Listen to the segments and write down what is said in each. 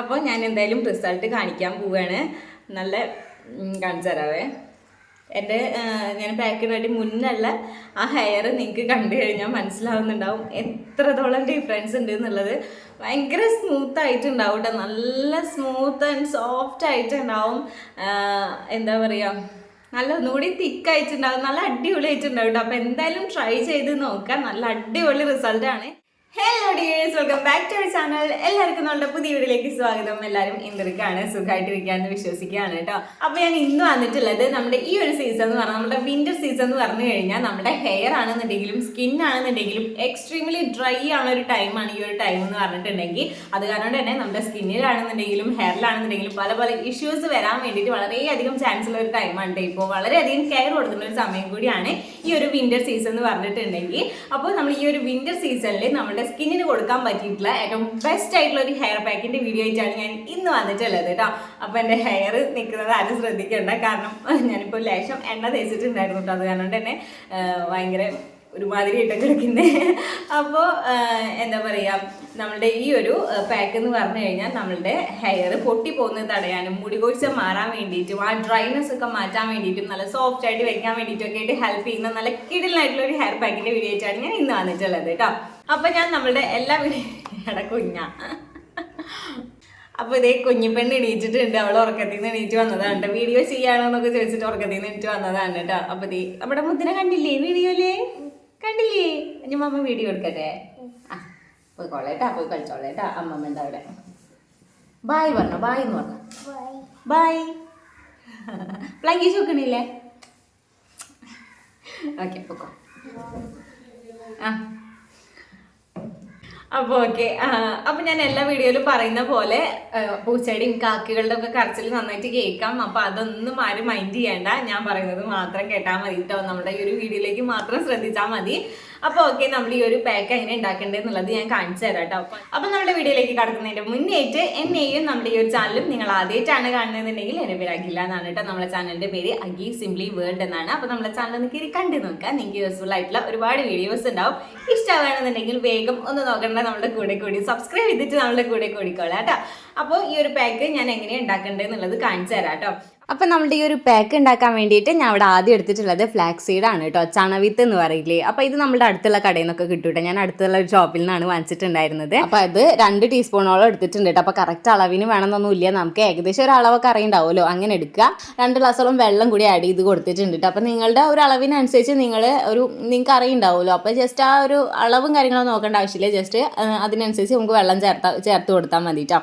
അപ്പോൾ ഞാൻ എന്തായാലും റിസൾട്ട് കാണിക്കാൻ പോവുകയാണ് നല്ല കാണിച്ചു തരാവേ. എന്റെ ഞാൻ പാക്ക് വേണ്ടി മുന്നുള്ള ആ ഹെയർ നിങ്ങൾക്ക് കണ്ടു കഴിഞ്ഞാൽ മനസ്സിലാവുന്നുണ്ടാവും എത്രത്തോളം ഡിഫറൻസ് ഉണ്ട് എന്നുള്ളത്. ഭയങ്കര സ്മൂത്ത് ആയിട്ടുണ്ടാവും കേട്ടോ നല്ല സ്മൂത്ത് ആൻഡ് സോഫ്റ്റ് ആയിട്ടുണ്ടാവും. എന്താ പറയുക നല്ല ഒന്നുകൂടി തിക്ക് ആയിട്ടുണ്ടാവും നല്ല അടിപൊളി ആയിട്ടുണ്ടാവും കേട്ടോ അപ്പോൾ എന്തായാലും ട്രൈ ചെയ്ത് നോക്കാം. നല്ല അടിപൊളി റിസൾട്ടാണ് വെൽക്കം ബാക്ക് ടു ചാനൽ എല്ലാവർക്കും നമ്മുടെ പുതിയ വീഡിയോയിലേക്ക് സ്വാഗതം. എല്ലാവരും എന്തൊക്കെയാണ് സുഖമായിട്ടിരിക്കാന്ന് വിശ്വസിക്കുകയാണ് കേട്ടോ. അപ്പോൾ ഞാൻ ഇന്ന് വന്നിട്ടുള്ളത് നമ്മുടെ ഈ ഒരു സീസൺ എന്ന് പറഞ്ഞാൽ നമ്മുടെ വിന്റർ സീസൺ എന്ന് പറഞ്ഞു കഴിഞ്ഞാൽ നമ്മുടെ ഹെയർ ആണെന്നുണ്ടെങ്കിലും സ്കിൻ ആണെന്നുണ്ടെങ്കിലും എക്സ്ട്രീംലി ഡ്രൈ ആണ് ഒരു ടൈമാണ് ഈ ഒരു ടൈം എന്ന് പറഞ്ഞിട്ടുണ്ടെങ്കിൽ. അത് കാരണം തന്നെ നമ്മുടെ സ്കിന്നിലാണെന്നുണ്ടെങ്കിലും ഹെയറിലാണെന്നുണ്ടെങ്കിലും പല പല ഇഷ്യൂസ് വരാൻ വേണ്ടിയിട്ട് വളരെയധികം ചാൻസ് ഉള്ള ഒരു ടൈമാണ് ഇപ്പോൾ വളരെയധികം കെയർ കൊടുക്കുന്ന ഒരു സമയം കൂടിയാണ് ഈ ഒരു വിന്റർ സീസൺ എന്ന് പറഞ്ഞിട്ടുണ്ടെങ്കിൽ. അപ്പോൾ നമ്മൾ ഈ ഒരു വിന്റർ സീസണിൽ നമ്മുടെ സ്കിന്നിന് കൊടുക്കാൻ പറ്റിയിട്ടുള്ള ഏറ്റവും ബെസ്റ്റ് ആയിട്ടുള്ള ഒരു ഹെയർ പാക്കിന്റെ വീഡിയോ ആയിട്ടാണ് ഞാൻ ഇന്ന് വന്നിട്ടുള്ളത് കേട്ടോ അപ്പോൾ എന്റെ ഹെയർ നിൽക്കുന്നത് ആരും ശ്രദ്ധിക്കേണ്ട. കാരണം ഞാനിപ്പോൾ ലേശം എണ്ണ തേച്ചിട്ടുണ്ടായിരുന്നു കേട്ടോ അത് കാരണം തന്നെ ഭയങ്കര ഒരുമാതിരി ഇട്ട് കിടക്കുന്നത് അപ്പോൾ എന്താ പറയുക നമ്മളുടെ ഈ ഒരു പാക്ക് എന്ന് പറഞ്ഞു കഴിഞ്ഞാൽ നമ്മളുടെ ഹെയർ പൊട്ടി പോകുന്നത് തടയാനും മുടി കൊഴിച്ച മാറാൻ വേണ്ടിയിട്ടും ആ ഡ്രൈനെസ് ഒക്കെ മാറ്റാൻ വേണ്ടിയിട്ടും നല്ല സോഫ്റ്റ് ആയിട്ട് വെക്കാൻ വേണ്ടിയിട്ടും ഒക്കെ ആയിട്ട് ഹെൽപ്പ് ചെയ്യുന്ന നല്ല കിടിലായിട്ടുള്ള ഒരു ഹെയർ പാക്കിന്റെ വീഡിയോ ആയിട്ടാണ് ഞാൻ ഇന്ന് വന്നിട്ടുള്ളത് കേട്ടോ അപ്പോൾ ഞാൻ നമ്മളുടെ എല്ലാ വീടും കുഞ്ഞ. അപ്പൊ ഇതേ കുഞ്ഞിപ്പെണ്ണ് എണീറ്റിട്ടുണ്ട്. അവൾ ഉറക്കത്തിൽ നിന്ന് എണീറ്റ് വന്നതാണ് കേട്ടോ. വീഡിയോ ചെയ്യാണോ എന്നൊക്കെ ചോദിച്ചിട്ട് ഉറക്കത്തിൽ നിന്ന് എണീറ്റ് വന്നതാണ് കേട്ടോ. അപ്പൊ ദേ നമ്മുടെ മുദ്ര കണ്ടില്ലേ വീഡിയോയിൽ? കണ്ടില്ലേ? അമ്മ വീഡിയോ എടുക്കട്ടെ? ആ പോയി കൊള്ളേട്ടാ പോയി കളിച്ചോളേട്ടാ. അമ്മമ്മ എന്താ അവിടെ? ബായ് പറഞ്ഞോ ബായ് എന്ന് പറഞ്ഞോ? ബായ് പ്ലങ്കി ചോക്കണില്ലേ ഓക്കെ പൊക്കോ. ആ. അപ്പോൾ ഓക്കെ അപ്പോൾ ഞാൻ എല്ലാ വീഡിയോയിലും പറയുന്ന പോലെ പൂച്ചയുടെയും കാക്കകളുടെ ഒക്കെ കരച്ചിൽ നന്നായിട്ട് കേൾക്കാം. അപ്പോൾ അതൊന്നും ആരും മൈൻഡ് ചെയ്യേണ്ട. ഞാൻ പറയുന്നത് മാത്രം കേട്ടാൽ മതി കേട്ടോ നമ്മുടെ ഈ ഒരു വീഡിയോയിലേക്ക് മാത്രം ശ്രദ്ധിച്ചാൽ മതി. അപ്പോൾ ഓക്കെ നമ്മൾ ഈ ഒരു പാക്ക് എങ്ങനെ ഉണ്ടാക്കേണ്ടത് എന്നുള്ളത് ഞാൻ കാണിച്ചു തരാം കേട്ടോ അപ്പോൾ നമ്മുടെ വീഡിയോയിലേക്ക് കടക്കുന്നതിന്റെ മുന്നേറ്റ് എന്നെയും നമ്മുടെ ഈ ഒരു ചാനലും നിങ്ങൾ ആദ്യമായിട്ടാണ് കാണുന്നതെന്നുണ്ടെങ്കിൽ എന്റെ പേര് അഖില എന്നാണ് കേട്ടോ നമ്മുടെ ചാനലിന്റെ പേര് അഗി സിംപ്ലി വേൾഡ് എന്നാണ്. അപ്പോൾ നമ്മുടെ ചാനൽ ഒന്ന് കയറി കണ്ടു നോക്കുക. നിങ്ങൾക്ക് യൂസ്ഫുൾ ആയിട്ടുള്ള ഒരുപാട് വീഡിയോസ് ഉണ്ടാവും. ഇഷ്ടമാണെന്നുണ്ടെങ്കിൽ വേഗം ഒന്ന് നോക്കണ്ട നമ്മുടെ കൂടെ കൂടി. സബ്സ്ക്രൈബ് ചെയ്തിട്ട് നമ്മുടെ കൂടെ കൂടിക്കോളാം കേട്ടോ. അപ്പോൾ ഈ ഒരു പാക്ക് ഞാൻ എങ്ങനെയാണ് ഉണ്ടാക്കേണ്ടത് എന്നുള്ളത് കാണിച്ചു തരാം കേട്ടോ. അപ്പം നമ്മുടെ ഈ ഒരു പാക്ക് ഉണ്ടാക്കാൻ വേണ്ടിയിട്ട് ഞാൻ അവിടെ ആദ്യം എടുത്തിട്ടുള്ളത് ഫ്ലാക്സ് സീഡ് ആണ് കേട്ടോ ചണവിത്ത് എന്ന് പറയില്ലേ? അപ്പോൾ ഇത് നമ്മുടെ അടുത്തുള്ള കടയിൽ നിന്നൊക്കെ കിട്ടും കേട്ടോ. ഞാൻ അടുത്തുള്ള ഒരു ഷോപ്പിൽ നിന്നാണ് വാങ്ങിച്ചിട്ടുണ്ടായിരുന്നത്. അപ്പോൾ അത് രണ്ട് ടീസ്പൂണോളം എടുത്തിട്ടുണ്ട് കേട്ടോ. അപ്പോൾ കറക്റ്റ് അളവിന് വേണമെന്നൊന്നുമില്ല നമുക്ക് ഏകദേശം ഒരു അളവൊക്കെ അറിയുണ്ടാവുമല്ലോ. അങ്ങനെ എടുക്കുക. രണ്ട് ഗ്ലാസ്സോളം വെള്ളം കൂടി ആഡ് ചെയ്ത് കൊടുത്തിട്ടുണ്ട് കേട്ടോ. അപ്പോൾ നിങ്ങളുടെ ഒരു അളവിനനുസരിച്ച് നിങ്ങൾ ഒരു നിങ്ങൾക്ക് അറിയുണ്ടാവുമല്ലോ. അപ്പോൾ ജസ്റ്റ് ആ ഒരു അളവും കാര്യങ്ങളും നോക്കേണ്ട ആവശ്യമില്ല. ജസ്റ്റ് അതിനനുസരിച്ച് നമുക്ക് വെള്ളം ചേർത്താ ചേർത്ത് കൊടുത്താൽ മതി കേട്ടോ.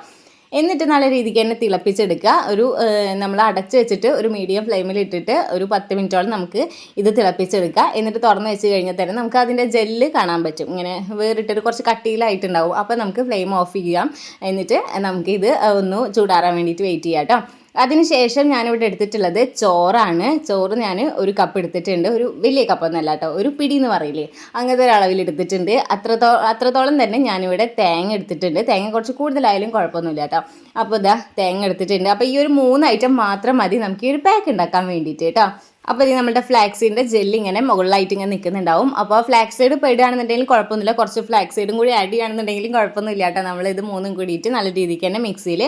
എന്നിട്ട് നല്ല രീതിക്ക് തന്നെ തിളപ്പിച്ചെടുക്കുക. ഒരു നമ്മൾ അടച്ചു വെച്ചിട്ട് ഒരു മീഡിയം ഫ്ലെയിമിൽ ഇട്ടിട്ട് ഒരു പത്ത് മിനിറ്റോളം നമുക്ക് ഇത് തിളപ്പിച്ചെടുക്കുക. എന്നിട്ട് തുറന്ന് വെച്ച് കഴിഞ്ഞാൽ തന്നെ നമുക്ക് അതിന്റെ ജെല്ല് കാണാൻ പറ്റും. ഇങ്ങനെ വേറിട്ടൊരു കുറച്ച് കട്ടിയിലായിട്ടുണ്ടാവും. അപ്പോൾ നമുക്ക് ഫ്ലെയിം ഓഫ് ചെയ്യാം. എന്നിട്ട് നമുക്ക് ഇത് ഒന്ന് ചൂടാറാൻ വേണ്ടിയിട്ട് വെയിറ്റ് ചെയ്യാം കേട്ടോ അതിനുശേഷം ഞാനിവിടെ എടുത്തിട്ടുള്ളത് ചോറാണ്. ചോറ് ഞാൻ ഒരു കപ്പ് എടുത്തിട്ടുണ്ട്. ഒരു വലിയ കപ്പ് കേട്ടോ. ഒരു പിടി എന്ന് പറയില്ലേ? അങ്ങനത്തെ ഒരു അളവിൽ എടുത്തിട്ടുണ്ട്. അത്രത്തോ അത്രത്തോളം തന്നെ ഞാനിവിടെ തേങ്ങ എടുത്തിട്ടുണ്ട്. തേങ്ങ കുറച്ച് കൂടുതലായാലും കുഴപ്പമൊന്നുമില്ല കേട്ടോ. അപ്പോൾ ഇതാ തേങ്ങ എടുത്തിട്ടുണ്ട്. അപ്പോൾ ഈ ഒരു മൂന്ന് ഐറ്റം മാത്രം മതി. നമുക്ക് ഈ ഒരു പാക്ക് ഉണ്ടാക്കാൻ വേണ്ടിയിട്ട് കേട്ടോ. അപ്പോൾ ഇത് നമ്മുടെ ഫ്ലാക്സീഡിന്റെ ജെല്ലി ഇങ്ങനെ മുകളിലായിട്ട് ഇങ്ങനെ നിൽക്കുന്നുണ്ടാവും അപ്പോൾ ഫ്ലാക്സൈഡ് സൈഡ് പെടുകയാണെന്നുണ്ടെങ്കിൽ കുഴപ്പമൊന്നുമില്ല. കുറച്ച് ഫ്ലാക്സൈഡും കൂടി ആഡ് ചെയ്യുകയാണെന്നുണ്ടെങ്കിലും കുഴപ്പമൊന്നുമില്ല കേട്ടോ. നമ്മൾ ഇത് മൂന്നും കൂടിയിട്ട് നല്ല രീതിക്ക് തന്നെ മിക്സിയിൽ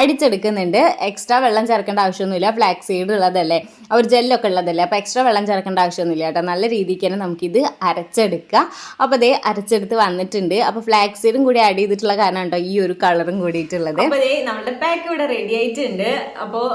അടിച്ചെടുക്കുന്നുണ്ട്. എക്സ്ട്രാ വെള്ളം ചേർക്കേണ്ട ആവശ്യമൊന്നുമില്ല. ഫ്ലാക്സൈഡ് സൈഡ് ഉള്ളതല്ലേ? ഒരു ജെല്ലൊക്കെ ഉള്ളതല്ലേ? അപ്പോൾ എക്സ്ട്രാ വെള്ളം ചേർക്കേണ്ട ആവശ്യമൊന്നുമില്ല കേട്ടോ. നല്ല രീതിക്ക് തന്നെ നമുക്കിത് അരച്ചെടുക്കുക അപ്പോൾ അതേ അരച്ചെടുത്ത് വന്നിട്ടുണ്ട്. അപ്പോൾ ഫ്ലാക്സൈഡും കൂടി ആഡ് ചെയ്തിട്ടുള്ള കാരണം കേട്ടോ ഈ ഒരു കളറും കൂടിയിട്ടുള്ളത്. അപ്പോൾ നമ്മുടെ പാക്ക് ഇവിടെ റെഡി ആയിട്ടുണ്ട്. അപ്പോൾ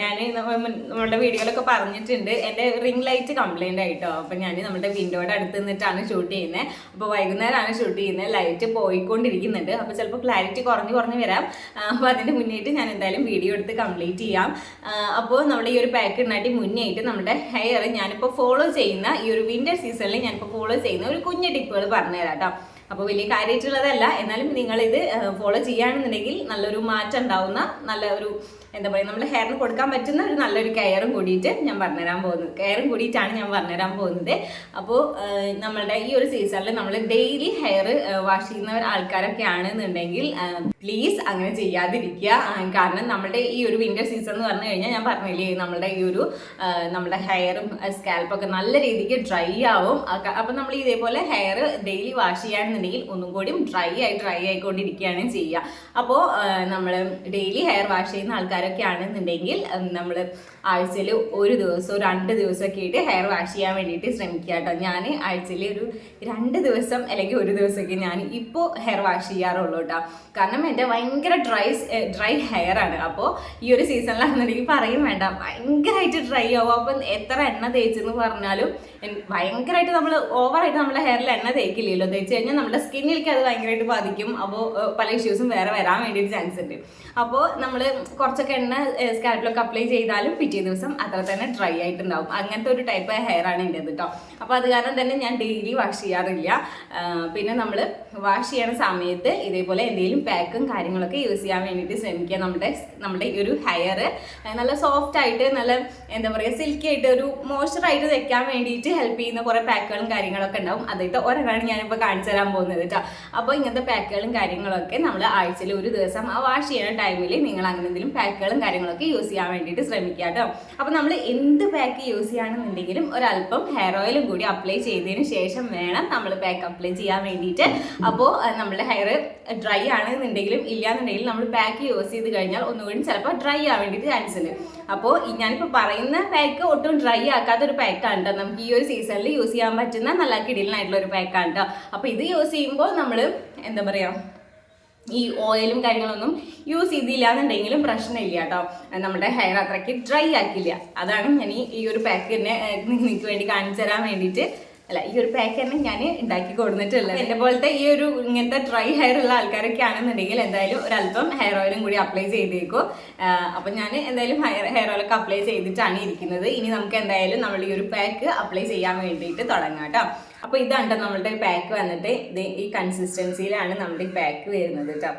ഞാൻ നമ്മുടെ വീഡിയോയിലൊക്കെ പറഞ്ഞിട്ടുണ്ട്. എന്റെ റിംഗ് ലൈറ്റ് കംപ്ലൈന്റ് ആയിട്ടോ. അപ്പോൾ ഞാൻ നമ്മുടെ വിൻഡോയുടെ അടുത്ത് നിന്നിട്ടാണ് ഷൂട്ട് ചെയ്യുന്നത് അപ്പോൾ വൈകുന്നേരമാണ് ഷൂട്ട് ചെയ്യുന്നത് ലൈറ്റ് പോയിക്കൊണ്ടിരിക്കുന്നുണ്ട്. അപ്പോൾ ചിലപ്പോൾ ക്ലാരിറ്റി കുറഞ്ഞ് കുറഞ്ഞ് വരാം. അപ്പോൾ അതിന്റെ മുന്നേറ്റ് ഞാൻ എന്തായാലും വീഡിയോ എടുത്ത് കംപ്ലീറ്റ് ചെയ്യാം. അപ്പോൾ നമ്മുടെ ഈ ഒരു പാക്ക് ഉണ്ടായിട്ട് മുന്നേയിട്ട് നമ്മുടെ ഹെയർ ഞാനിപ്പോൾ ഫോളോ ചെയ്യുന്ന ഈ ഒരു വിന്റർ സീസണിൽ ഞാനിപ്പോൾ ഫോളോ ചെയ്യുന്ന ഒരു കുഞ്ഞു ടിപ്പുകൾ പറഞ്ഞുതരാം കേട്ടോ. അപ്പോൾ വലിയ കാര്യമായിട്ടുള്ളതല്ല. എന്നാലും നിങ്ങളിത് ഫോളോ ചെയ്യുകയാണെന്നുണ്ടെങ്കിൽ നല്ലൊരു മാറ്റം ഉണ്ടാവുന്ന നല്ല ഒരു എന്താ പറയുക നമ്മുടെ ഹെയറിന് കൊടുക്കാൻ പറ്റുന്ന ഒരു നല്ലൊരു കെയറും കൂടിയിട്ട് ഞാൻ പറഞ്ഞുതരാൻ പോകുന്നത് കെയറും കൂടിയിട്ടാണ് ഞാൻ പറഞ്ഞുതരാൻ പോകുന്നത്. അപ്പോൾ നമ്മളുടെ ഈ ഒരു സീസണിൽ നമ്മൾ ഡെയിലി ഹെയർ വാഷ് ചെയ്യുന്ന ആൾക്കാരൊക്കെ ആണെന്നുണ്ടെങ്കിൽ പ്ലീസ് അങ്ങനെ ചെയ്യാതിരിക്കുക. കാരണം നമ്മുടെ ഈ ഒരു വിന്റർ സീസൺ എന്ന് പറഞ്ഞു കഴിഞ്ഞാൽ ഞാൻ പറഞ്ഞില്ലേ നമ്മുടെ ഈ ഒരു നമ്മുടെ ഹെയറും സ്കാൽപ്പൊക്കെ നല്ല രീതിക്ക് ഡ്രൈ ആവും. അപ്പം നമ്മൾ ഇതേപോലെ ഹെയർ ഡെയിലി വാഷ് ചെയ്യുകയാണെന്നുണ്ടെങ്കിൽ ഒന്നും കൂടിയും ഡ്രൈ ആയി ഡ്രൈ ആയിക്കൊണ്ടിരിക്കുകയാണ് ചെയ്യുക. അപ്പോൾ നമ്മൾ ഡെയിലി ഹെയർ വാഷ് ചെയ്യുന്ന ആൾക്കാരൊക്കെ ആണെന്നുണ്ടെങ്കിൽ നമ്മൾ ആഴ്ചയിൽ ഒരു ദിവസം രണ്ട് ദിവസമൊക്കെ ആയിട്ട് ഹെയർ വാഷ് ചെയ്യാൻ വേണ്ടിയിട്ട് ശ്രമിക്കുക കേട്ടോ. ഞാൻ ആഴ്ചയിൽ ഒരു രണ്ട് ദിവസം അല്ലെങ്കിൽ ഒരു ദിവസമൊക്കെ ഞാൻ ഇപ്പോൾ ഹെയർ വാഷ് ചെയ്യാറുള്ളൂ കേട്ടോ. കാരണം എന്റെ ഭയങ്കര ഡ്രൈ ഡ്രൈ ഹെയർ ആണ്. അപ്പോൾ ഈ ഒരു സീസണിലാണെന്നുണ്ടെങ്കിൽ പറയും വേണ്ട. ഭയങ്കരമായിട്ട് ഡ്രൈ ആവും. അപ്പം എത്ര എണ്ണ തേച്ചെന്ന് പറഞ്ഞാലും ഭയങ്കരമായിട്ട് നമ്മൾ ഓവറായിട്ട് നമ്മുടെ ഹെയറിൽ എണ്ണ തേക്കില്ലല്ലോ. തേച്ച് കഴിഞ്ഞാൽ നമ്മുടെ സ്കിന്നിലേക്ക് അത് ഭയങ്കരമായിട്ട് ബാധിക്കും. അപ്പോൾ പല ഇഷ്യൂസും വേറെ വരാൻ വേണ്ടിയിട്ട് ചാൻസ് ഉണ്ട്. അപ്പോൾ നമ്മൾ കുറച്ചൊക്കെ എണ്ണ സ്കാൽപ്പിലൊക്കെ അപ്ലൈ ചെയ്താലും പിറ്റേ ദിവസം അത്ര തന്നെ ഡ്രൈ ആയിട്ടുണ്ടാവും. അങ്ങനത്തെ ഒരു ടൈപ്പ് ഹെയർ ആണ് എന്റെ കേട്ടോ അപ്പോൾ അത് കാരണം തന്നെ ഞാൻ ഡെയിലി വാഷ് ചെയ്യാറില്ല. പിന്നെ നമ്മൾ വാഷ് ചെയ്യണ സമയത്ത് ഇതേപോലെ എന്തെങ്കിലും പാക്കും കാര്യങ്ങളൊക്കെ യൂസ് ചെയ്യാൻ വേണ്ടിയിട്ട് ശ്രമിക്കുക. നമ്മുടെ നമ്മുടെ ഈ ഒരു ഹെയർ നല്ല സോഫ്റ്റ് ആയിട്ട് നല്ല എന്താ പറയുക സിൽക്കി ആയിട്ട് ഒരു മോയ്സ്ചറായിട്ട് വെക്കാൻ വേണ്ടിയിട്ട് ഹെൽപ്പ് ചെയ്യുന്ന കുറേ പാക്കുകളും കാര്യങ്ങളൊക്കെ ഉണ്ടാവും. അതായിട്ട് ഒരെണ്ണമാണ് ഞാനിപ്പോൾ കാണിച്ചു തരാൻ പോകുന്നത് കേട്ടോ അപ്പോൾ ഇങ്ങനത്തെ പാക്കുകളും കാര്യങ്ങളൊക്കെ നമ്മൾ ആഴ്ചയിൽ ഒരു ദിവസം ആ വാഷ് ചെയ്യുന്ന ടൈമിൽ നിങ്ങൾ അങ്ങനെ എന്തെങ്കിലും പാക്കുകളും കാര്യങ്ങളൊക്കെ യൂസ് ചെയ്യാൻ വേണ്ടിയിട്ട് ശ്രമിക്കുക അപ്പോൾ നമ്മൾ എന്ത് പാക്ക് യൂസ് ചെയ്യുകയാണെന്നുണ്ടെങ്കിലും ഒരല്പം ഹെയർ ഓയിലും കൂടി അപ്ലൈ ചെയ്തതിന് ശേഷം വേണം നമ്മൾ പാക്ക് അപ്ലൈ ചെയ്യാൻ വേണ്ടിയിട്ട്. അപ്പോൾ നമ്മുടെ ഹെയർ ഡ്രൈ ആണെന്നുണ്ടെങ്കിലും ഇല്ലാന്നുണ്ടെങ്കിലും നമ്മൾ പാക്ക് യൂസ് ചെയ്ത് കഴിഞ്ഞാൽ ഒന്നുകൂടി ചിലപ്പോൾ ഡ്രൈ ആവാൻ വേണ്ടിയിട്ട് ചാൻസ് ഉണ്ട് അപ്പോൾ ഞാനിപ്പോൾ പറയുന്ന പാക്ക് ഒട്ടും ഡ്രൈ ആക്കാത്ത ഒരു പാക്കാണ് കേട്ടോ നമുക്ക് ഈ ഒരു സീസണിൽ യൂസ് ചെയ്യാൻ പറ്റുന്ന നല്ല കിടിലനായിട്ടുള്ള ഒരു പാക്കാണ് കേട്ടോ അപ്പോൾ ഇത് യൂസ് ചെയ്യുമ്പോൾ നമ്മൾ എന്താ പറയുക ഈ ഓയിലും കാര്യങ്ങളൊന്നും യൂസ് ചെയ്തില്ല എന്നുണ്ടെങ്കിലും പ്രശ്നമില്ല കേട്ടോ. നമ്മുടെ ഹെയർ അത്രയ്ക്ക് ഡ്രൈ ആക്കില്ല. അതാണ് ഞാൻ ഈ ഒരു പാക്ക് തന്നെ നിങ്ങൾക്ക് വേണ്ടി കാണിച്ചു തരാൻ വേണ്ടിയിട്ട് അല്ല ഈ ഒരു പാക്ക് തന്നെ ഞാൻ ഉണ്ടാക്കി കൊടുത്തിട്ടുള്ളത്. എന്റെ പോലത്തെ ഈ ഒരു ഇങ്ങനത്തെ ഡ്രൈ ഹെയർ ഉള്ള ആൾക്കാരൊക്കെ ആണെന്നുണ്ടെങ്കിൽ എന്തായാലും ഒരല്പം ഹെയർ ഓയിലും കൂടി അപ്ലൈ ചെയ്തേക്കും. അപ്പം ഞാൻ എന്തായാലും ഹെയർ ഹെയർ ഓയിലൊക്കെ അപ്ലൈ ചെയ്തിട്ടാണ് ഇരിക്കുന്നത്. ഇനി നമുക്ക് എന്തായാലും നമ്മൾ ഈ ഒരു പാക്ക് അപ്ലൈ ചെയ്യാൻ വേണ്ടിയിട്ട് തുടങ്ങാം കേട്ടോ. അപ്പോൾ ഇതാണ് നമ്മളുടെ പാക്ക് വന്നിട്ട്. ഇത് ഈ കൺസിസ്റ്റൻസിയിലാണ് നമ്മുടെ ഈ പാക്ക് വരുന്നത് കേട്ടോ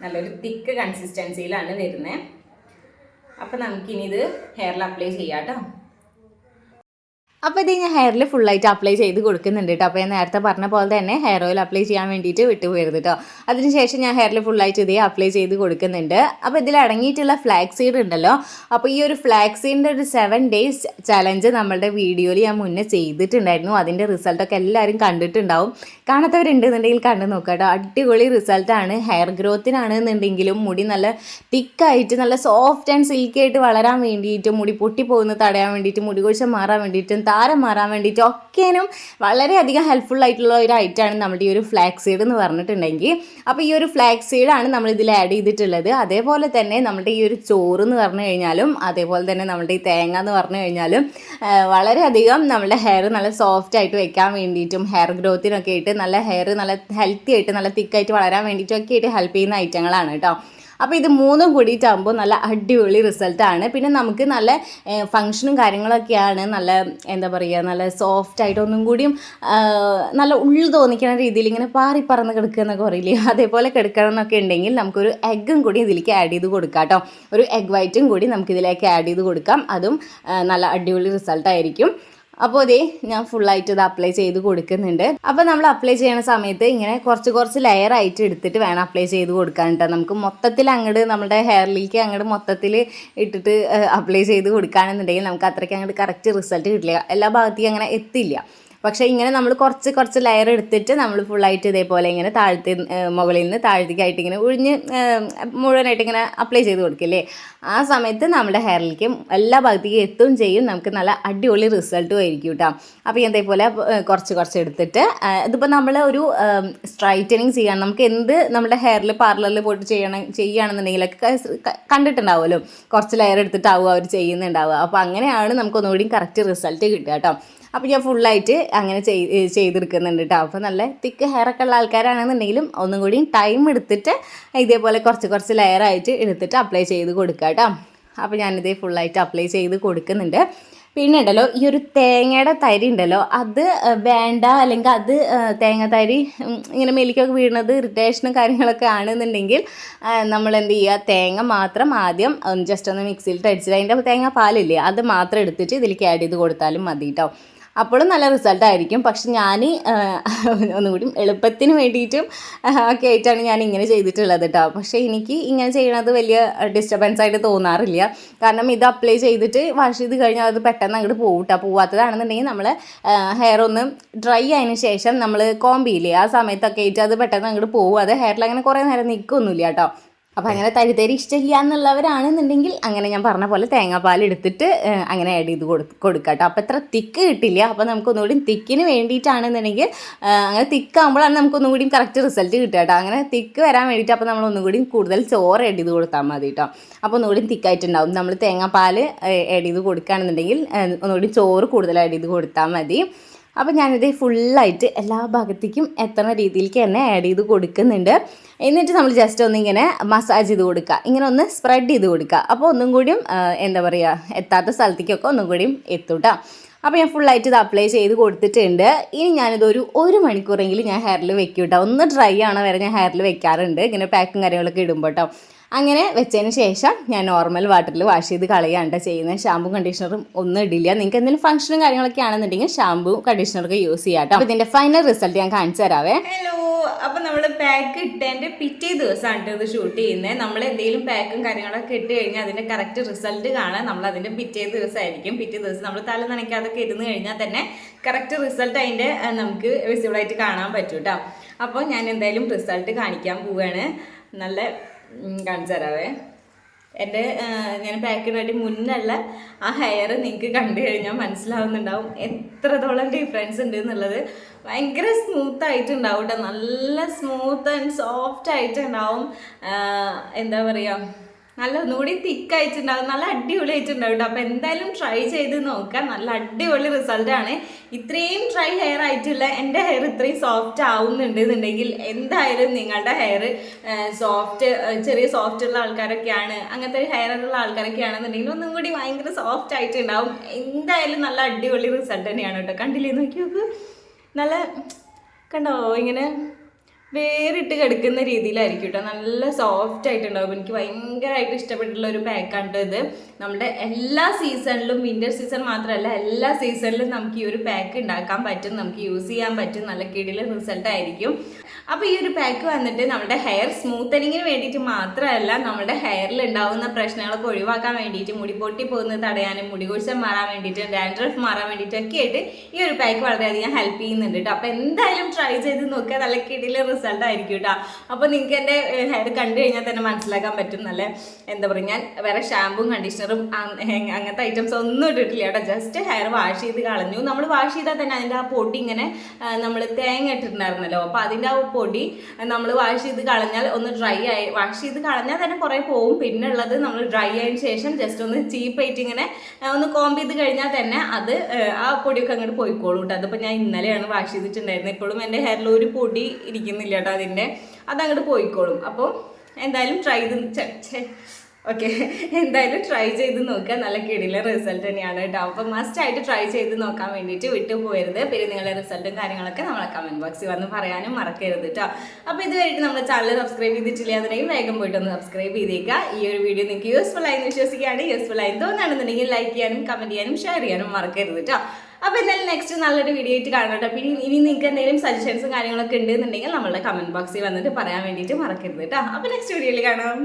നല്ലൊരു തിക്ക് കൺസിസ്റ്റൻസിയിലാണ് വരുന്നത് അപ്പോൾ നമുക്കിനി ഇത് ഹെയറിൽ അപ്ലൈ ചെയ്യാം കേട്ടോ അപ്പോൾ ഇത് ഞാൻ ഹെയറിൽ ഫുള്ളായിട്ട് അപ്ലൈ ചെയ്ത് കൊടുക്കുന്നുണ്ട് കേട്ടോ അപ്പോൾ ഞാൻ നേരത്തെ പറഞ്ഞ പോലെ തന്നെ ഹെയർ ഓയിൽ അപ്ലൈ ചെയ്യാൻ വേണ്ടിയിട്ട് വിട്ടുപോയിരുന്നു കേട്ടോ അതിനുശേഷം ഞാൻ ഹെയറിൽ ഫുള്ളായിട്ട് ഇതേ അപ്ലൈ ചെയ്ത് കൊടുക്കുന്നുണ്ട്. അപ്പോൾ ഇതിൽ അടങ്ങിയിട്ടുള്ള ഫ്ലാക്സ് സീഡ് ഉണ്ടല്ലോ. അപ്പോൾ ഈ ഒരു ഫ്ലാക്സ് സീഡിന്റെ ഒരു സെവൻ ഡേയ്സ് ചലഞ്ച് നമ്മളുടെ വീഡിയോയിൽ ഞാൻ മുന്നേ ചെയ്തിട്ടുണ്ടായിരുന്നു. അതിന്റെ റിസൾട്ടൊക്കെ എല്ലാവരും കണ്ടിട്ടുണ്ടാവും. കാണാത്തവരുണ്ടെന്നുണ്ടെങ്കിൽ കണ്ടു നോക്കുക കേട്ടോ. അടിപൊളി റിസൾട്ടാണ് ഹെയർ ഗ്രോത്തിനാണെന്നുണ്ടെങ്കിലും മുടി നല്ല തിക്കായിട്ട് നല്ല സോഫ്റ്റ് ആൻഡ് സിൽക്കി ആയിട്ട് വളരാൻ വേണ്ടിയിട്ടും മുടി പൊട്ടിപ്പോകുന്നത് തടയാൻ വേണ്ടിയിട്ടും മുടി കൊഴിച്ച മാറാൻ വേണ്ടിയിട്ടും താരം മാറാൻ വേണ്ടിയിട്ടും ഒക്കേനും വളരെയധികം ഹെൽപ്ഫുൾ ആയിട്ടുള്ള ഒരു ഐറ്റമാണ് നമ്മുടെ ഈ ഒരു ഫ്ലാക്സ് സീഡ് എന്ന് പറഞ്ഞിട്ടുണ്ടെങ്കിൽ. അപ്പോൾ ഈ ഒരു ഫ്ലാക്സ് സീഡാണ് നമ്മൾ ഇതിൽ ആഡ് ചെയ്തിട്ടുള്ളത്. അതേപോലെ തന്നെ നമ്മുടെ ഈ ഒരു ചോറ് എന്ന് പറഞ്ഞു കഴിഞ്ഞാലും അതേപോലെ തന്നെ നമ്മുടെ ഈ തേങ്ങ എന്ന് പറഞ്ഞു കഴിഞ്ഞാലും വളരെയധികം നമ്മുടെ ഹെയർ നല്ല സോഫ്റ്റ് ആയിട്ട് വെക്കാൻ വേണ്ടിയിട്ടും ഹെയർ ഗ്രോത്തിനൊക്കെ ആയിട്ട് നല്ല ഹെയർ നല്ല ഹെൽത്തി ആയിട്ട് നല്ല തിക്കായിട്ട് വളരാൻ വേണ്ടിയിട്ടൊക്കെ ആയിട്ട് ഹെൽപ്പ് ചെയ്യുന്ന ഐറ്റങ്ങളാണ് കേട്ടോ. അപ്പോൾ ഇത് മൂന്നും കൂടിയിട്ടാകുമ്പോൾ നല്ല അടിപൊളി റിസൾട്ടാണ് പിന്നെ നമുക്ക് നല്ല ഫങ്ഷനും കാര്യങ്ങളൊക്കെയാണ് നല്ല എന്താ പറയുക നല്ല സോഫ്റ്റ് ആയിട്ട് ഒന്നും കൂടിയും നല്ല ഉള്ളു തോന്നിക്കുന്ന രീതിയിൽ ഇങ്ങനെ പാറി പറന്ന് കിടക്കുക എന്നൊക്കെ പറയില്ലേ? അതേപോലെ കിടക്കണം എന്നൊക്കെ ഉണ്ടെങ്കിൽ നമുക്കൊരു എഗ്ഗും കൂടി ഇതിലേക്ക് ആഡ് ചെയ്ത് കൊടുക്കാം കേട്ടോ. ഒരു എഗ് വൈറ്റും കൂടി നമുക്കിതിലേക്ക് ആഡ് ചെയ്ത് കൊടുക്കാം. അതും നല്ല അടിപൊളി റിസൾട്ടായിരിക്കും അപ്പോൾ ഇതേ ഞാൻ ഫുള്ളായിട്ട് ഇത് അപ്ലൈ ചെയ്ത് കൊടുക്കുന്നുണ്ട്. അപ്പോൾ നമ്മൾ അപ്ലൈ ചെയ്യുന്ന സമയത്ത് ഇങ്ങനെ കുറച്ച് കുറച്ച് ലെയർ ആയിട്ട് എടുത്തിട്ട് വേണം അപ്ലൈ ചെയ്ത് കൊടുക്കാൻ കേട്ടോ നമുക്ക് മൊത്തത്തിൽ അങ്ങോട്ട് നമ്മുടെ ഹെയറിലേക്ക് അങ്ങോട്ട് മൊത്തത്തിൽ ഇട്ടിട്ട് അപ്ലൈ ചെയ്ത് കൊടുക്കുകയാണെന്നുണ്ടെങ്കിൽ നമുക്ക് അത്രയ്ക്ക് അങ്ങോട്ട് കറക്റ്റ് റിസൾട്ട് കിട്ടില്ല. എല്ലാ ഭാഗത്തേക്കും അങ്ങനെ എത്തില്ല. പക്ഷേ ഇങ്ങനെ നമ്മൾ കുറച്ച് കുറച്ച് ലെയർ എടുത്തിട്ട് നമ്മൾ ഫുള്ളായിട്ട് ഇതേപോലെ ഇങ്ങനെ താഴ്ത്തി മുകളിൽ നിന്ന് താഴ്ത്തിക്കായിട്ട് ഇങ്ങനെ ഒഴിഞ്ഞ് മുഴുവനായിട്ട് ഇങ്ങനെ അപ്ലൈ ചെയ്ത് കൊടുക്കില്ലേ ആ സമയത്ത് നമ്മുടെ ഹെയറിലേക്ക് എല്ലാ ഭാഗത്തേക്കും എത്തുകയും ചെയ്യും. നമുക്ക് നല്ല അടിപൊളി റിസൾട്ടും ആയിരിക്കും കേട്ടോ അപ്പോൾ ഇതേപോലെ കുറച്ച് കുറച്ച് എടുത്തിട്ട് ഇതിപ്പോൾ നമ്മൾ ഒരു സ്ട്രൈറ്റനിങ് ചെയ്യാൻ നമുക്ക് എന്ത് നമ്മുടെ ഹെയറിൽ പാർലറിൽ പോയിട്ട് ചെയ്യണം ചെയ്യുകയാണെന്നുണ്ടെങ്കിലൊക്കെ കണ്ടിട്ടുണ്ടാവുമല്ലോ. കുറച്ച് ലെയർ എടുത്തിട്ടാവും അവർ ചെയ്യുന്നുണ്ടാവുക. അപ്പോൾ അങ്ങനെയാണ് നമുക്ക് ഒന്നുകൂടി കറക്റ്റ് റിസൾട്ട് കിട്ടുക കേട്ടോ അപ്പോൾ ഞാൻ ഫുള്ളായിട്ട് അങ്ങനെ ചെയ് ചെയ്തെടുക്കുന്നുണ്ട് കേട്ടോ അപ്പോൾ നല്ല തിക്ക് ഹെയർ ഒക്കെ ഉള്ള ആൾക്കാരാണെന്നുണ്ടെങ്കിലും ഒന്നും കൂടി ടൈം എടുത്തിട്ട് ഇതേപോലെ കുറച്ച് കുറച്ച് ലെയർ ആയിട്ട് എടുത്തിട്ട് അപ്ലൈ ചെയ്ത് കൊടുക്കുക കേട്ടോ അപ്പോൾ ഞാനിത് ഫുള്ളായിട്ട് അപ്ലൈ ചെയ്ത് കൊടുക്കുന്നുണ്ട്. പിന്നെ ഉണ്ടല്ലോ ഈ ഒരു തേങ്ങയുടെ തരി ഉണ്ടല്ലോ അത് വേണ്ട അല്ലെങ്കിൽ അത് തേങ്ങ തരി ഇങ്ങനെ മെലിക്കൊക്കെ വീഴുന്നത് ഇറിറ്റേഷനും കാര്യങ്ങളൊക്കെ ആണെന്നുണ്ടെങ്കിൽ നമ്മൾ എന്ത് ചെയ്യുക തേങ്ങ മാത്രം ആദ്യം ജസ്റ്റ് ഒന്ന് മിക്സിയിൽ തടിച്ചിട്ട് അതിന്റെ തേങ്ങ പാലില്ലേ അത് മാത്രം എടുത്തിട്ട് ഇതിലേക്ക് ആഡ് ചെയ്ത് കൊടുത്താലും മതി കേട്ടോ അപ്പോഴും നല്ല റിസൾട്ട് ആയിരിക്കും. പക്ഷെ ഞാൻ ഒന്നുകൂടി എളുപ്പത്തിന് വേണ്ടിയിട്ടും ഒക്കെ ആയിട്ടാണ് ഞാൻ ഇങ്ങനെ ചെയ്തിട്ടുള്ളത് കേട്ടോ പക്ഷേ എനിക്ക് ഇങ്ങനെ ചെയ്യണത് വലിയ ഡിസ്റ്റർബൻസ് ആയിട്ട് തോന്നാറില്ല. കാരണം ഇത് അപ്ലൈ ചെയ്തിട്ട് വാഷ് ചെയ്ത് കഴിഞ്ഞാൽ അത് പെട്ടെന്ന് അങ്ങോട്ട് പോകും കേട്ടോ പോവാത്തതാണെന്നുണ്ടെങ്കിൽ നമ്മൾ ഹെയർ ഒന്ന് ഡ്രൈ ആയതിനു ശേഷം നമ്മൾ കോമ്പിയില്ലേ ആ സമയത്തൊക്കെ ആയിട്ട് അത് പെട്ടെന്ന് അങ്ങോട്ട് പോകും അത് ഹെയറിൽ അങ്ങനെ കുറേ നേരം നിൽക്കൊന്നുമില്ല കേട്ടോ അപ്പോൾ അങ്ങനെ തരിതരി ഇഷ്ടമില്ല എന്നുള്ളവരാണെന്നുണ്ടെങ്കിൽ അങ്ങനെ ഞാൻ പറഞ്ഞ പോലെ തേങ്ങാപ്പാൽ എടുത്തിട്ട് അങ്ങനെ ആഡ് ചെയ്ത് കൊടു കൊടുക്കുക കേട്ടോ അപ്പോൾ ഇത്ര തിക്ക് കിട്ടില്ല. അപ്പോൾ നമുക്കൊന്നുകൂടി തിക്കിന് വേണ്ടിയിട്ടാണെന്നുണ്ടെങ്കിൽ അങ്ങനെ തിക്കാകുമ്പോഴാണ് നമുക്ക് ഒന്നും കൂടി കറക്റ്റ് റിസൾട്ട് കിട്ടുക കേട്ടോ അങ്ങനെ തിക്ക് വരാൻ വേണ്ടിയിട്ട് അപ്പോൾ നമ്മൾ ഒന്നും കൂടി കൂടുതൽ ചോറ് ആഡ് ചെയ്ത് കൊടുത്താൽ മതി കേട്ടോ അപ്പോൾ ഒന്നുകൂടി തിക്കായിട്ടുണ്ടാവും നമ്മൾ തേങ്ങാപ്പാൽ ആഡ് ചെയ്ത് കൊടുക്കുകയാണെന്നുണ്ടെങ്കിൽ ഒന്നുകൂടി ചോറ് കൂടുതൽ ആഡ് ചെയ്ത് കൊടുത്താൽ മതി. അപ്പോൾ ഞാനിത് ഫുള്ളായിട്ട് എല്ലാ ഭാഗത്തേക്കും എത്തുന്ന രീതിയിലേക്ക് തന്നെ ആഡ് ചെയ്ത് കൊടുക്കുന്നുണ്ട്. എന്നിട്ട് നമ്മൾ ജസ്റ്റ് ഒന്ന് ഇങ്ങനെ മസാജ് ചെയ്ത് കൊടുക്കുക ഇങ്ങനെ ഒന്ന് സ്പ്രെഡ് ചെയ്ത് കൊടുക്കുക അപ്പോൾ ഒന്നും കൂടിയും എന്താ പറയുക എത്താത്ത സ്ഥലത്തേക്കൊക്കെ ഒന്നും കൂടിയും എത്തും കേട്ടോ അപ്പോൾ ഞാൻ ഫുള്ളായിട്ട് ഇത് അപ്ലൈ ചെയ്ത് കൊടുത്തിട്ടുണ്ട്. ഇനി ഞാനിത് ഒരു മണിക്കൂറെങ്കിലും ഞാൻ ഹെയറിൽ വെക്കും ഒന്ന് ഡ്രൈ ആണോ വരെ ഞാൻ ഹെയറിൽ വെക്കാറുണ്ട്. ഇങ്ങനെ പാക്കും കാര്യങ്ങളൊക്കെ ഇടുമ്പോൾ അങ്ങനെ വെച്ചതിന് ശേഷം ഞാൻ നോർമൽ വാട്ടറിൽ വാഷ് ചെയ്ത് കളയാണ്ട് ചെയ്യുന്നത്. ഷാമ്പും കണ്ടീഷണറും ഒന്നും ഇടില്ല. നിങ്ങൾക്ക് എന്തെങ്കിലും ഫംഗ്ഷനും കാര്യങ്ങളൊക്കെ ആണെന്നുണ്ടെങ്കിൽ ഷാമ്പു കണ്ടീഷണറൊക്കെ യൂസ് ചെയ്യാം കേട്ടോ ഇതിന്റെ ഫൈനൽ റിസൾട്ട് ഞാൻ കാണിച്ചു തരാവേ. ഹലോ അപ്പൊ നമ്മൾ പാക്ക് ഇട്ടതിന്റെ പിറ്റേ ദിവസമാണ് ഇത് ഷൂട്ട് ചെയ്യുന്നത്. നമ്മൾ എന്തെങ്കിലും പാക്കും കാര്യങ്ങളൊക്കെ ഇട്ട് കഴിഞ്ഞാൽ അതിന്റെ കറക്റ്റ് റിസൾട്ട് കാണാൻ നമ്മൾ അതിന്റെ പിറ്റേ ദിവസമായിരിക്കും. പിറ്റേ ദിവസം നമ്മൾ തല നനയ്ക്കാതൊക്കെ ഇരുന്ന് കഴിഞ്ഞാൽ തന്നെ കറക്റ്റ് റിസൾട്ട് അതിന്റെ നമുക്ക് വിസിബിൾ ആയിട്ട് കാണാൻ പറ്റൂട്ടോ കേട്ടോ അപ്പോൾ ഞാൻ എന്തായാലും റിസൾട്ട് കാണിക്കാൻ പോവുകയാണ് നല്ല കാണിച്ചു തരാവേ. എന്റെ ഞാൻ പാക്ക് ഇടാൻ മുന്നല്ല ആ ഹെയർ നിങ്ങൾക്ക് കണ്ടു കഴിഞ്ഞാൽ മനസ്സിലാവുന്നുണ്ടാവും എത്രത്തോളം ഡിഫറൻസ് ഉണ്ട് എന്നുള്ളത്. ഭയങ്കര സ്മൂത്ത് ആയിട്ടുണ്ടാവും കേട്ടോ നല്ല സ്മൂത്ത് ആൻഡ് സോഫ്റ്റ് ആയിട്ടുണ്ടാവും. എന്താ പറയുക നല്ല ഒന്നുകൂടി തിക്ക് ആയിട്ടുണ്ടാവും. നല്ല അടിപൊളി ആയിട്ടുണ്ടാവും കേട്ടോ അപ്പോൾ എന്തായാലും ട്രൈ ചെയ്ത് നോക്കാം. നല്ല അടിപൊളി ആണ്. ഇത്രയും ഡ്രൈ ഹെയർ ആയിട്ടുള്ള എന്റെ ഹെയർ ഇത്രയും സോഫ്റ്റ് ആവുന്നുണ്ട് എന്നുണ്ടെങ്കിൽ എന്തായാലും നിങ്ങളുടെ ഹെയർ സോഫ്റ്റ് ചെറിയ സോഫ്റ്റ് ഉള്ള ആൾക്കാരൊക്കെയാണ്. അങ്ങനത്തെ ഹെയർ ഉള്ള ആൾക്കാരൊക്കെ ആണെന്നുണ്ടെങ്കിൽ ഒന്നും കൂടി ഭയങ്കര സോഫ്റ്റ് ആയിട്ടുണ്ടാവും. എന്തായാലും നല്ല അടിപൊളി റിസൾട്ട് തന്നെയാണ് കേട്ടോ കണ്ടില്ലേ? നോക്കി നോക്ക് നല്ല കണ്ടോ? ഇങ്ങനെ വേറിട്ട് കിടക്കുന്ന രീതിയിലായിരിക്കും കേട്ടോ നല്ല സോഫ്റ്റ് ആയിട്ടുണ്ടാവും. എനിക്ക് ഭയങ്കരമായിട്ട് ഇഷ്ടപ്പെട്ടിട്ടുള്ള ഒരു പാക്കാണ് ഇത്. നമ്മുടെ എല്ലാ സീസണിലും വിന്റർ സീസൺ മാത്രമല്ല എല്ലാ സീസണിലും നമുക്ക് ഈ ഒരു പാക്ക് ഉണ്ടാക്കാൻ പറ്റും നമുക്ക് യൂസ് ചെയ്യാൻ പറ്റും. നല്ല കിടില റിസൾട്ട് ആയിരിക്കും. അപ്പോൾ ഈ ഒരു പാക്ക് വന്നിട്ട് നമ്മുടെ ഹെയർ സ്മൂത്തനിങ്ങിന് വേണ്ടിയിട്ട് മാത്രമല്ല നമ്മുടെ ഹെയറിൽ ഉണ്ടാവുന്ന പ്രശ്നങ്ങളൊക്കെ ഒഴിവാക്കാൻ വേണ്ടിയിട്ട് മുടി പൊട്ടി പോകുന്നത് തടയാനും മുടി കൊഴിച്ചൽ മാറാൻ വേണ്ടിയിട്ടും ഡാൻഡ്രഫ് മാറാൻ വേണ്ടിയിട്ടൊക്കെ ആയിട്ട് ഈ ഒരു പാക്ക് വളരെയധികം ഹെൽപ്പ് ചെയ്യുന്നുണ്ട് കേട്ടോ. അപ്പോൾ എന്തായാലും ട്രൈ ചെയ്ത് നോക്കുക നല്ല റിസൾട്ട് ആയിരിക്കും കേട്ടോ. അപ്പോൾ നിങ്ങൾക്ക് എന്റെ ഹെയർ കണ്ടു കഴിഞ്ഞാൽ തന്നെ മനസ്സിലാക്കാൻ പറ്റും നല്ല എന്താ പറയുക ഞാൻ വേറെ ഷാമ്പും കണ്ടീഷണറും അങ്ങനത്തെ ഐറ്റംസ് ഒന്നും ഇട്ടിട്ടില്ല കേട്ടോ. ജസ്റ്റ് ഹെയർ വാഷ് ചെയ്ത് കളഞ്ഞു. നമ്മൾ വാഷ് ചെയ്താൽ തന്നെ അതിന്റെ ആ പൊടി ഇങ്ങനെ നമ്മൾ തേങ്ങ ഇട്ടിട്ടുണ്ടായിരുന്നല്ലോ. അപ്പോൾ അതിന്റെ ആ പൊടി നമ്മൾ വാഷ് ചെയ്ത് കളഞ്ഞാൽ ഒന്ന് ഡ്രൈ ആയി. വാഷ് ചെയ്ത് കളഞ്ഞാൽ തന്നെ കുറേ പോവും. പിന്നെ ഉള്ളത് നമ്മൾ ഡ്രൈ ആയതിന് ശേഷം ജസ്റ്റ് ഒന്ന് ചീപ്പായിട്ട് ഇങ്ങനെ ഒന്ന് കോമ്പ് ചെയ്ത് കഴിഞ്ഞാൽ തന്നെ അത് ആ, പൊടിയൊക്കെ അങ്ങോട്ട് പോയിക്കോളൂ കേട്ടോ അതിപ്പോൾ ഞാൻ ഇന്നലെയാണ് വാഷ് ചെയ്തിട്ടുണ്ടായിരുന്നത്. ഇപ്പോഴും എന്റെ ഹെയറിൽ ഒരു പൊടി ഇരിക്കുന്നില്ല കേട്ടോ അതിന്റെ. അതങ്ങോട്ട് പോയിക്കോളും. അപ്പോൾ എന്തായാലും ട്രൈ ചെയ്ത് ഓക്കെ എന്തായാലും ട്രൈ ചെയ്ത് നോക്കുക. നല്ല കിടിലെ റിസൾട്ട് തന്നെയാണ് കേട്ടോ അപ്പം മസ്റ്റ് ആയിട്ട് ട്രൈ ചെയ്ത് നോക്കാൻ വേണ്ടിയിട്ട് വിട്ടു പോയരുത് പിന്നെ നിങ്ങളുടെ റിസൾട്ടും കാര്യങ്ങളൊക്കെ നമ്മളെ കമന്റ് ബോക്സിൽ വന്ന് പറയാനും മറക്കരുത് കേട്ടോ അപ്പോൾ ഇതുവരെയായിട്ട് നമ്മുടെ ചാനൽ സബ്സ്ക്രൈബ് ചെയ്തിട്ടില്ല? അതിനെയും വേഗം പോയിട്ടൊന്ന് സബ്സ്ക്രൈബ് ചെയ്തേക്കുക ഈ ഒരു വീഡിയോ നിങ്ങൾക്ക് യൂസ്ഫുൾ ആയി വിശ്വസിക്കുകയാണ്. യൂസ്ഫുൾ ആയി തോന്നുകയാണെന്നുണ്ടെങ്കിൽ ലൈക്ക് ചെയ്യാനും കമന്റ് ചെയ്യാനും ഷെയർ ചെയ്യാനും മറക്കരുത് കേട്ടോ അപ്പോൾ എന്തായാലും നെക്സ്റ്റ് നല്ലൊരു വീഡിയോ ആയിട്ട് കാണാം കേട്ടോ പിന്നെ ഇനി നിങ്ങൾക്ക് എന്തെങ്കിലും സജഷൻസും കാര്യങ്ങളൊക്കെ ഉണ്ടെന്നുണ്ടെങ്കിൽ നമ്മളുടെ കമന്റ് ബോക്സിൽ വന്നിട്ട് പറയാൻ വേണ്ടിയിട്ട് മറക്കരുത് കേട്ടോ അപ്പോൾ നെക്സ്റ്റ് വീഡിയോയിൽ കാണാം.